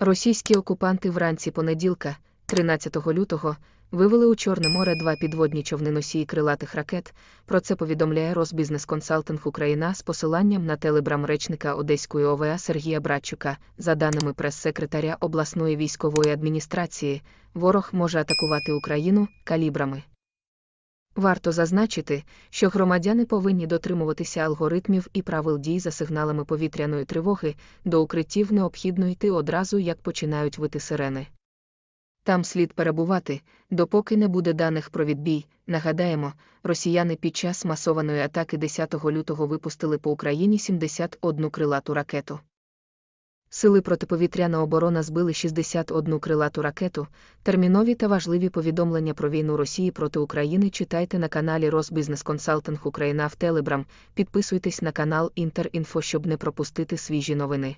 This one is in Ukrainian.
Російські окупанти вранці понеділка, 13 лютого, вивели у Чорне море два підводні човни носії крилатих ракет. Про це повідомляє Розбізнес-консалтинг Україна з посиланням на телебрам речника Одеської ОВА Сергія Братчука. За даними прес-секретаря обласної військової адміністрації, ворог може атакувати Україну калібрами. Варто зазначити, що громадяни повинні дотримуватися алгоритмів і правил дій за сигналами повітряної тривоги, до укриттів необхідно йти одразу, як починають вити сирени. Там слід перебувати, допоки не буде даних про відбій. Нагадаємо, росіяни під час масованої атаки 10 лютого випустили по Україні 71 крилату ракету. Сили протиповітряна оборона збили 61 крилату ракету. Термінові та важливі повідомлення про війну Росії проти України читайте на каналі Розбізнес-Консалтинг Україна в Телеграм. Підписуйтесь на канал Інтерінфо, щоб не пропустити свіжі новини.